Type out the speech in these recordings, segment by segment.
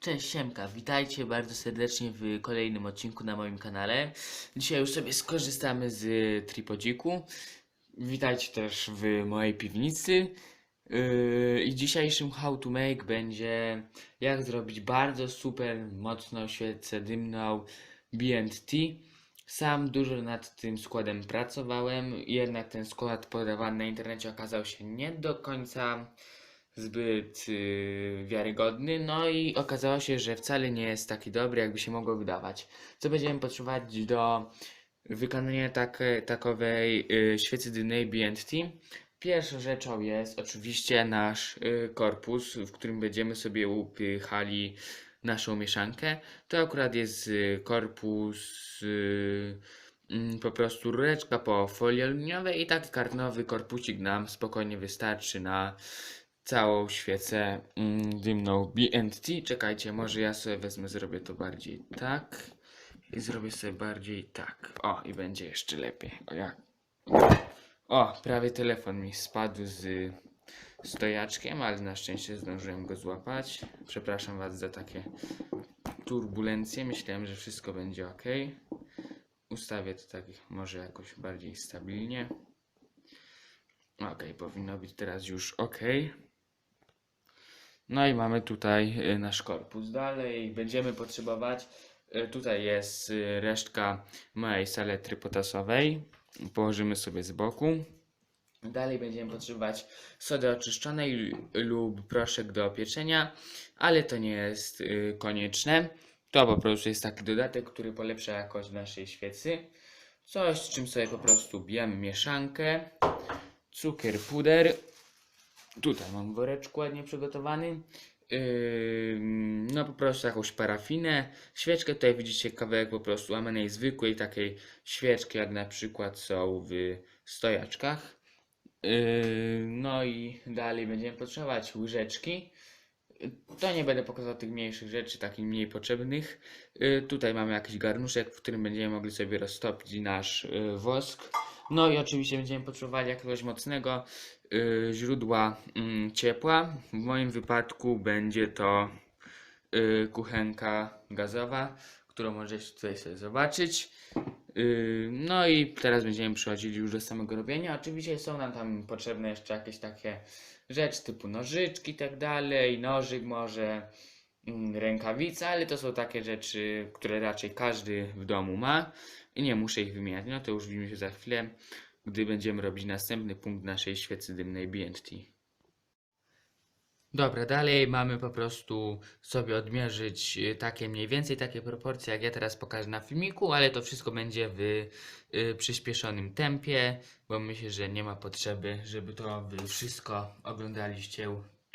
Cześć Siemka, witajcie bardzo serdecznie w kolejnym odcinku na moim kanale. Dzisiaj już sobie skorzystamy z tripodziku. Witajcie też w mojej piwnicy. Yy, I dzisiejszym how to make będzie jak zrobić bardzo super mocną świecę dymną B&T. Sam dużo nad tym składem pracowałem, jednak ten skład podawany na internecie okazał się nie do końca zbyt y, wiarygodny, no i okazało się, że wcale nie jest taki dobry, jakby się mogło wydawać. Co będziemy potrzebować do wykonania takie, takowej y, świecy dymnej BNT? Pierwszą rzeczą jest oczywiście nasz y, korpus, w którym będziemy sobie upychali naszą mieszankę. To akurat jest y, korpus y, mm, po prostu rureczka po folii aluminiowej i taki kartonowy korpusik nam spokojnie wystarczy na całą świecę mm, dymną BNT. Czekajcie, może ja sobie wezmę, zrobię to bardziej tak. I zrobię sobie bardziej tak. O, i będzie jeszcze lepiej. O, jak. O, prawie telefon mi spadł z stojaczkiem, ale na szczęście zdążyłem go złapać. Przepraszam Was za takie turbulencje. Myślałem, że wszystko będzie ok. Ustawię to tak może jakoś bardziej stabilnie. Ok, powinno być teraz już ok. No i mamy tutaj y, nasz korpus. Dalej będziemy potrzebować, y, tutaj jest y, resztka mojej saletry potasowej. Położymy sobie z boku. Dalej będziemy potrzebować sody oczyszczonej lub proszek do pieczenia, ale to nie jest konieczne. To po prostu jest taki dodatek, który polepsza jakość naszej świecy. Coś, z czym sobie po prostu bijemy mieszankę, cukier, puder. Tutaj mam woreczek ładnie przygotowany. Yy, no po prostu jakąś parafinę, świeczkę, tutaj widzicie kawałek po prostu łamanej zwykłej takiej świeczki, jak na przykład są w stojaczkach. Yy, no i dalej będziemy potrzebować łyżeczki. To nie będę pokazał tych mniejszych rzeczy, takich mniej potrzebnych. Yy, tutaj mamy jakiś garnuszek, w którym będziemy mogli sobie roztopić nasz wosk. No i oczywiście będziemy potrzebowali jakiegoś mocnego yy, źródła mm, ciepła. W moim wypadku będzie to yy, kuchenka gazowa, którą możecie tutaj sobie zobaczyć. Yy, No i teraz będziemy przechodzili już do samego robienia. Oczywiście są nam tam potrzebne jeszcze jakieś takie rzeczy typu nożyczki i tak dalej, nożyk może, rękawice, ale to są takie rzeczy, które raczej każdy w domu ma i nie muszę ich wymieniać. No to już widzimy się za chwilę, gdy będziemy robić następny punkt naszej świecy dymnej BNT. Dobra, dalej mamy po prostu sobie odmierzyć y, takie mniej więcej takie proporcje, jak ja teraz pokażę na filmiku, ale to wszystko będzie w y, przyspieszonym tempie, bo myślę, że nie ma potrzeby, żeby to wszystko oglądaliście.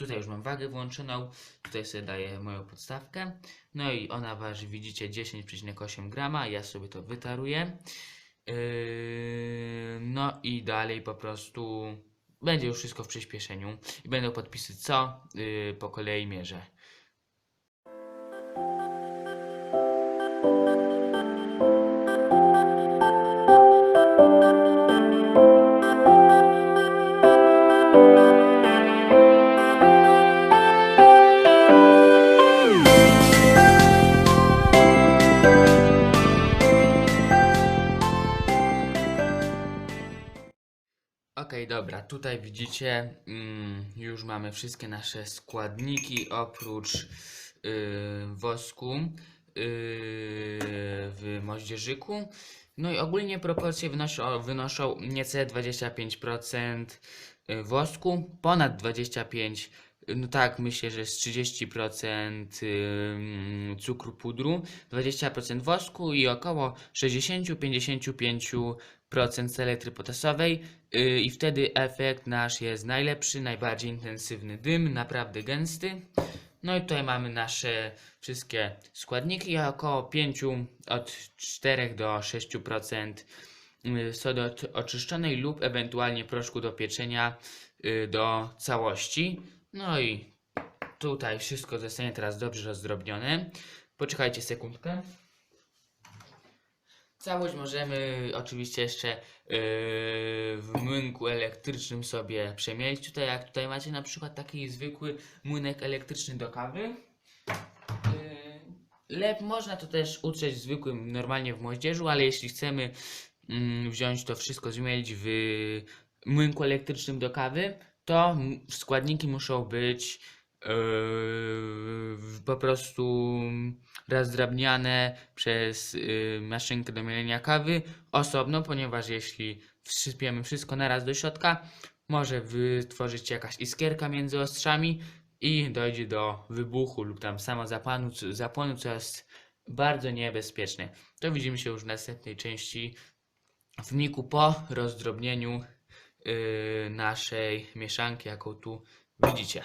Tutaj już mam wagę włączoną, tutaj sobie daję moją podstawkę, no i ona waży, widzicie, 10,8 grama, ja sobie to wytaruję. Yy, no i dalej po prostu będzie już wszystko w przyspieszeniu i będą podpisy co yy, po kolei mierzę. Dobra, tutaj widzicie, mm, już mamy wszystkie nasze składniki oprócz yy, wosku yy, w moździerzyku. No i ogólnie proporcje wynoszą, wynoszą niecałe 25% y, wosku, ponad 25%, no tak, myślę, że z 30% ym, cukru pudru, 20% wosku i około 60-55% saletry potasowej. Yy, I wtedy efekt nasz jest najlepszy, najbardziej intensywny dym, naprawdę gęsty. No i tutaj mamy nasze wszystkie składniki, około 5 od 4 do 6% y, sody od- oczyszczonej lub ewentualnie proszku do pieczenia y, do całości. No i tutaj wszystko zostanie teraz dobrze rozdrobnione. Poczekajcie sekundkę. Całość możemy oczywiście jeszcze yy, w młynku elektrycznym sobie przemielić. Tutaj jak tutaj macie na przykład taki zwykły młynek elektryczny do kawy. Lep można to też utrzeć zwykłym, normalnie w moździerzu, ale jeśli chcemy mm, wziąć to wszystko, zmielić w młynku elektrycznym do kawy, to składniki muszą być yy, po prostu rozdrabniane przez yy, maszynkę do mielenia kawy osobno, ponieważ jeśli wsypiemy wszystko naraz do środka, może wytworzyć się jakaś iskierka między ostrzami i dojdzie do wybuchu lub tam samozapłonu, zapłonu, co jest bardzo niebezpieczne. To widzimy się już w następnej części w miku po rozdrobnieniu yy, naszej mieszanki, jaką tu widzicie.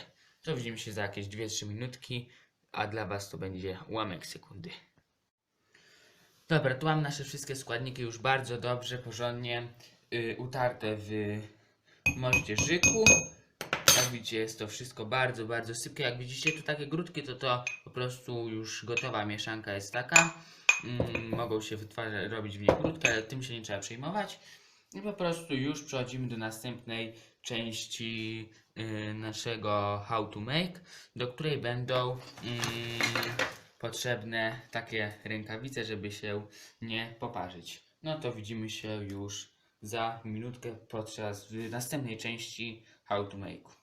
To widzimy się za jakieś 2-3 minutki, a dla Was to będzie ułamek sekundy. Dobra, tu mam nasze wszystkie składniki już bardzo dobrze, porządnie yy, utarte w moździerzyku. Jak widzicie jest to wszystko bardzo, bardzo sypkie. Jak widzicie tu takie grudki, to to po prostu już gotowa mieszanka jest taka. Mm, mogą się robić w niej grudki, ale tym się nie trzeba przejmować. I po prostu już przechodzimy do następnej części y, naszego how to make, do której będą mm, potrzebne takie rękawice, żeby się nie poparzyć. No to widzimy się już za minutkę podczas w następnej części how to make.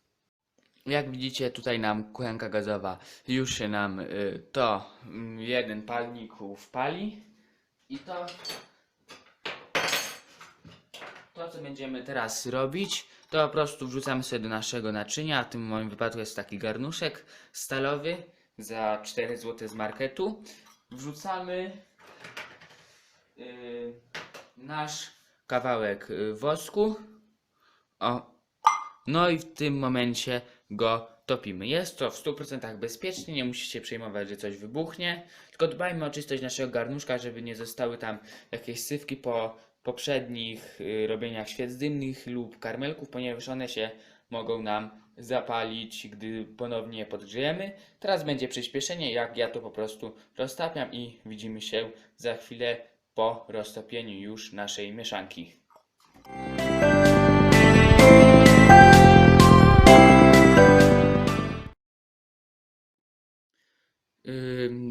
Jak widzicie, tutaj nam kuchenka gazowa już się nam y, to mm, jeden palnik wpali i to to co będziemy teraz robić, to po prostu wrzucamy sobie do naszego naczynia, w tym moim wypadku jest taki garnuszek stalowy za 4 zł z marketu. Wrzucamy y, nasz kawałek y, wosku. O, no i w tym momencie go topimy. Jest to w 100% bezpiecznie, nie musicie przejmować, że coś wybuchnie. Tylko dbajmy o czystość naszego garnuszka, żeby nie zostały tam jakieś sywki po poprzednich y, robieniach świec dymnych lub karmelków, ponieważ one się mogą nam zapalić, gdy ponownie je podgrzejemy. Teraz będzie przyspieszenie, jak ja to po prostu roztapiam i widzimy się za chwilę po roztopieniu już naszej mieszanki.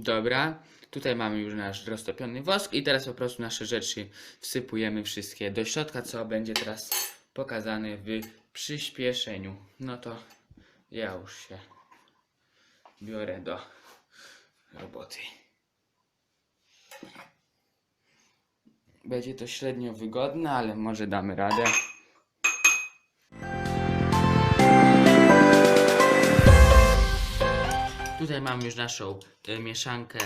Dobra, tutaj mamy już nasz roztopiony wosk i teraz po prostu nasze rzeczy wsypujemy wszystkie do środka, co będzie teraz pokazane w przyspieszeniu. No to ja już się biorę do roboty. Będzie to średnio wygodne, ale może damy radę. Tutaj mamy już naszą y, mieszankę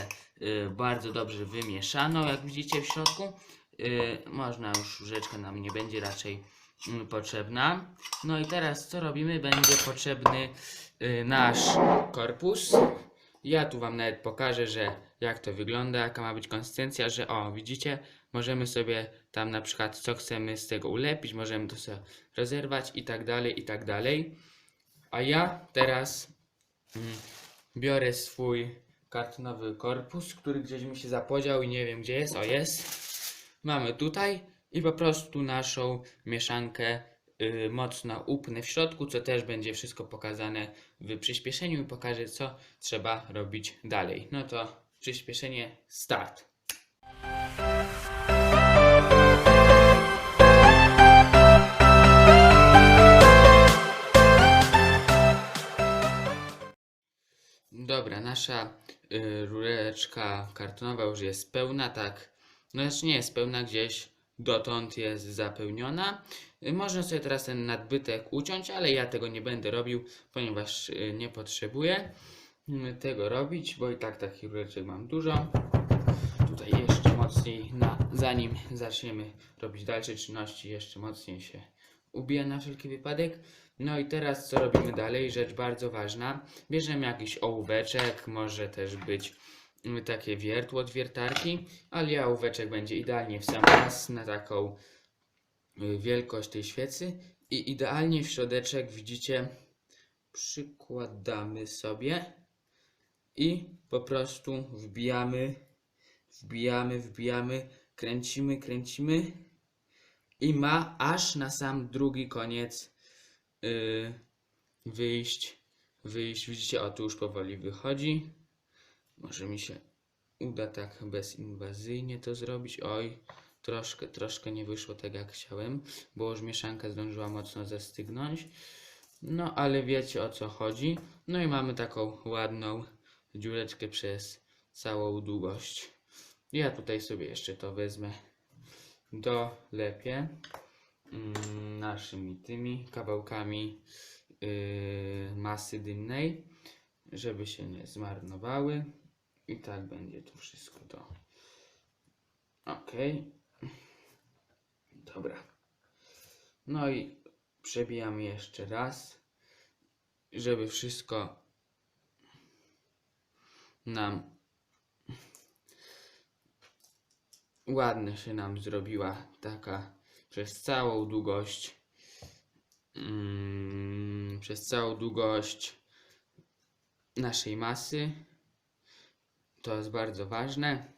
bardzo dobrze wymieszaną, jak widzicie w środku. Y, można już rzeczka nam nie będzie raczej mm, potrzebna. No i teraz co robimy? Będzie potrzebny y, nasz korpus. Ja tu Wam nawet pokażę, że jak to wygląda, jaka ma być konsystencja, że o, widzicie, możemy sobie tam na przykład co chcemy z tego ulepić, możemy to sobie rozerwać i tak dalej, i tak dalej. A ja teraz mm, biorę swój kartonowy korpus, który gdzieś mi się zapodział i nie wiem gdzie jest. O, jest. Mamy tutaj i po prostu naszą mieszankę y, mocno upnę w środku, co też będzie wszystko pokazane w przyspieszeniu i pokażę co trzeba robić dalej. No to przyspieszenie start. Dobra, nasza y, rureczka kartonowa już jest pełna, tak. No jeszcze nie jest pełna, gdzieś dotąd jest zapełniona. Y, można sobie teraz ten nadbytek uciąć, ale ja tego nie będę robił, ponieważ y, nie potrzebuję y, tego robić, bo i tak takich rureczek mam dużo. Tutaj jeszcze mocniej, na, zanim zaczniemy robić dalsze czynności, jeszcze mocniej się ubija na wszelki wypadek. No i teraz co robimy dalej? Rzecz bardzo ważna. Bierzemy jakiś ołóweczek, może też być mm, takie wiertło od wiertarki, ale ja ołóweczek będzie idealnie w sam raz na taką y, wielkość tej świecy i idealnie w środeczek widzicie przykładamy sobie i po prostu wbijamy, wbijamy, wbijamy, kręcimy, kręcimy i ma aż na sam drugi koniec y, wyjść, wyjść. Widzicie, o tu już powoli wychodzi. Może mi się uda tak bezinwazyjnie to zrobić. Oj, troszkę, troszkę nie wyszło tak jak chciałem, bo już mieszanka zdążyła mocno zastygnąć. No, ale wiecie o co chodzi. No i mamy taką ładną dziureczkę przez całą długość. Ja tutaj sobie jeszcze to wezmę, dolepię mm, naszymi tymi kawałkami yy, masy dymnej, żeby się nie zmarnowały. I tak będzie tu wszystko to. Ok. Dobra. No i przebijam jeszcze raz, żeby wszystko nam ładnie się nam zrobiła taka przez całą długość mm, przez całą długość naszej masy. To jest bardzo ważne.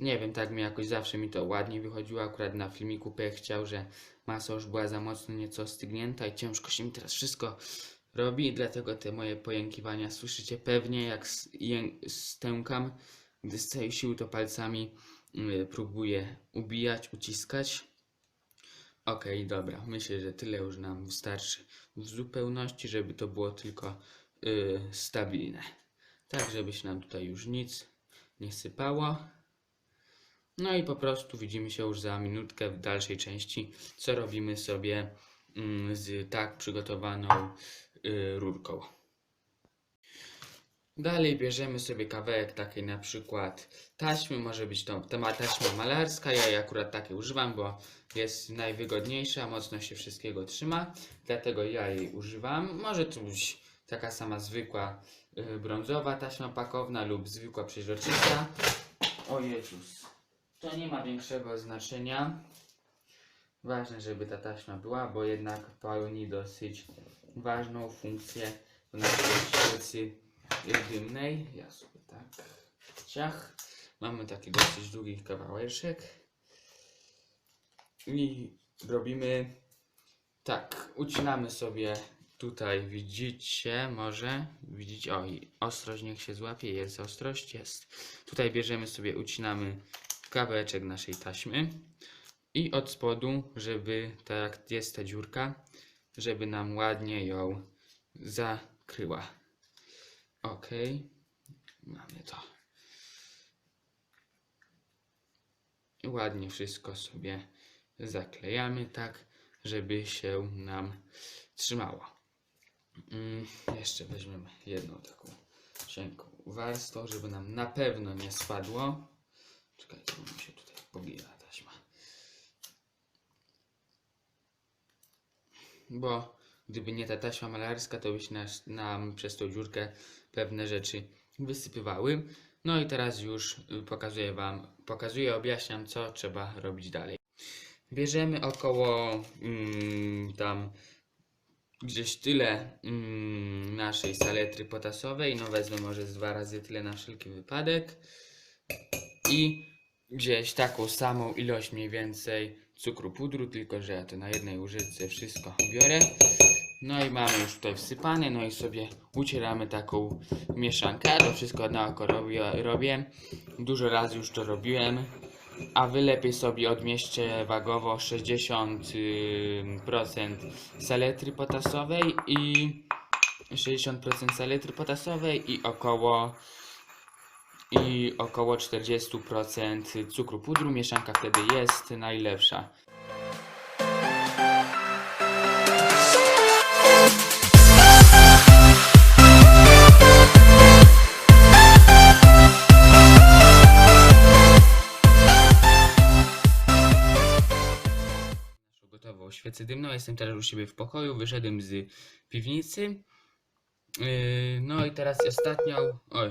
Nie wiem, tak mi jakoś zawsze mi to ładnie wychodziło. Akurat na filmiku P chciał, że masa już była za mocno nieco stygnięta i ciężko się mi teraz wszystko robi. Dlatego te moje pojękiwania słyszycie pewnie, jak stękam, gdy z całej siły to palcami y, próbuję ubijać, uciskać. Okej, dobra. Myślę, że tyle już nam wystarczy w zupełności, żeby to było tylko y, stabilne. Tak, żeby się nam tutaj już nic nie sypało. No i po prostu widzimy się już za minutkę w dalszej części, co robimy sobie mm, z tak przygotowaną y, rurką. Dalej bierzemy sobie kawałek takiej na przykład taśmy, może być to ta taśma malarska, ja jej akurat takiej używam, bo jest najwygodniejsza, mocno się wszystkiego trzyma, dlatego ja jej używam. Może to być taka sama zwykła y, brązowa taśma pakowna lub zwykła przeźroczysta. O Jezus, to nie ma większego znaczenia. Ważne, żeby ta taśma była, bo jednak pełni dosyć ważną funkcję w naszej świecy dymnej. Ja sobie tak ciach. Mamy taki dosyć długi kawałeczek. I robimy tak, ucinamy sobie tutaj, widzicie, może, widzicie, oj, ostrość niech się złapie, jest ostrość, jest. Tutaj bierzemy sobie, ucinamy kawałeczek naszej taśmy i od spodu, żeby, tak jak jest ta dziurka, żeby nam ładnie ją zakryła. Ok, mamy to. Ładnie wszystko sobie zaklejamy tak, żeby się nam trzymało. Mm, jeszcze weźmiemy jedną taką cienką warstwą, żeby nam na pewno nie spadło. Czekajcie, bo mi się tutaj pogina taśma. Bo gdyby nie ta taśma malarska, to by się nas, nam przez tą dziurkę pewne rzeczy wysypywały. No i teraz już y, pokazuję Wam, pokazuję, objaśniam, co trzeba robić dalej. Bierzemy około mm, tam gdzieś tyle mm, naszej saletry potasowej. No wezmę może z dwa razy tyle na wszelki wypadek. I gdzieś taką samą ilość mniej więcej cukru pudru, tylko że ja to na jednej łyżeczce wszystko biorę. No i mamy już tutaj wsypane, no i sobie ucieramy taką mieszankę. To wszystko na oko robię, robię. Dużo razy już to robiłem. A wy lepiej sobie odmieście wagowo 60% saletry potasowej i 60% saletry potasowej i około i około 40% cukru pudru. Mieszanka wtedy jest najlepsza. Gotową świecę dymną. Jestem teraz u siebie w pokoju, wyszedłem z piwnicy. Yy, no i teraz ostatnią. Oj,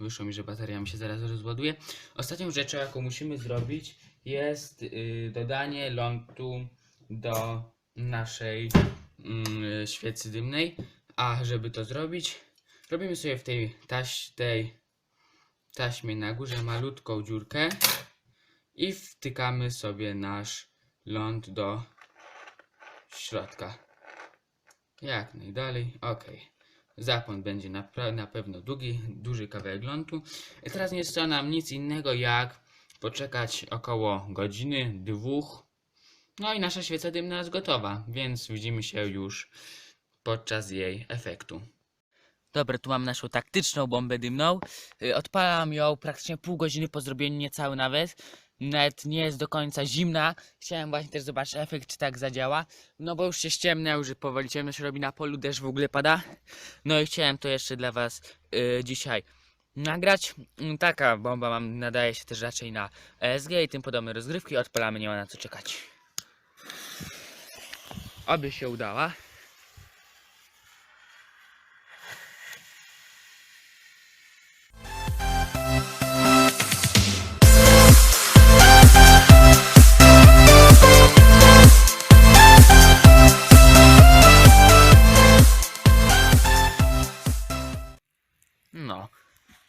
wyszło mi, że bateria mi się zaraz rozładuje. Ostatnią rzeczą, jaką musimy zrobić, jest yy, dodanie lądu do naszej yy, świecy dymnej. A żeby to zrobić, robimy sobie w tej, taś, tej taśmie na górze malutką dziurkę i wtykamy sobie nasz ląd do środka. Jak najdalej. Ok. Zapłon będzie na, na pewno długi, duży kawałek lądu. I teraz nie zostało nam nic innego jak poczekać około godziny, dwóch. No i nasza świeca dymna jest gotowa, więc widzimy się już podczas jej efektu. Dobra, tu mam naszą taktyczną bombę dymną. Y, Odpalam ją praktycznie pół godziny po zrobieniu, niecały nawet. Nawet nie jest do końca zimna. Chciałem właśnie też zobaczyć efekt, czy tak zadziała. No bo już się ściemniał, że powoli ciemno się robi na polu, deszcz w ogóle pada. No i chciałem to jeszcze dla was y, dzisiaj nagrać. Mm, Taka bomba mam, nadaje się też raczej na ESG i tym podobne rozgrywki. Odpalamy, nie ma na co czekać. Oby się udała.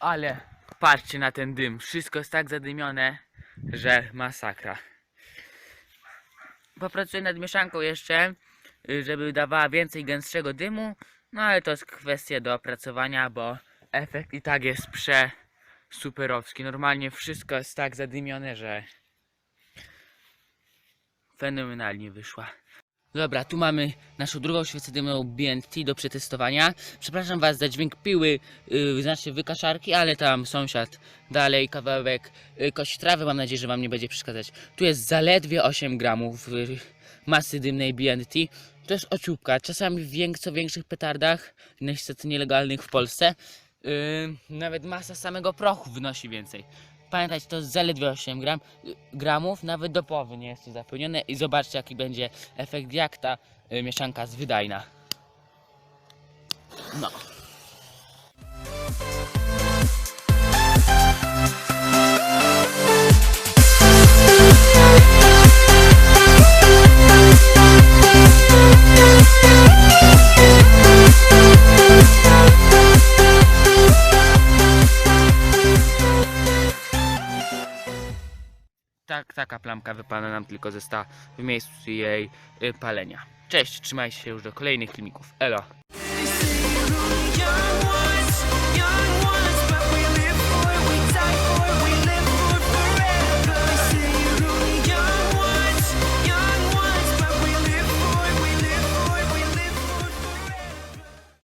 Ale patrzcie na ten dym. Wszystko jest tak zadymione, że masakra. Popracuję nad mieszanką jeszcze, żeby dawała więcej gęstszego dymu. No ale to jest kwestia do opracowania, bo efekt i tak jest prze superowski. Normalnie wszystko jest tak zadymione, że fenomenalnie wyszła. Dobra, tu mamy naszą drugą świecę dymną BNT do przetestowania. Przepraszam Was za dźwięk piły, yy, znaczy wykaszarki, ale tam sąsiad dalej kawałek yy, trawy. Mam nadzieję, że Wam nie będzie przeszkadzać. Tu jest zaledwie 8 gramów yy, masy dymnej BNT. To jest ociupka, czasami w wiek, co większych petardach, niestety nielegalnych w Polsce. Yy, nawet masa samego prochu wynosi więcej. Pamiętajcie, to zaledwie 8 gram, gramów, nawet do połowy nie jest to zapełnione i zobaczcie jaki będzie efekt, jak ta y, mieszanka jest wydajna. No. Taka plamka wypada nam tylko została w miejscu jej y, palenia. Cześć, trzymajcie się już do kolejnych filmików. Elo!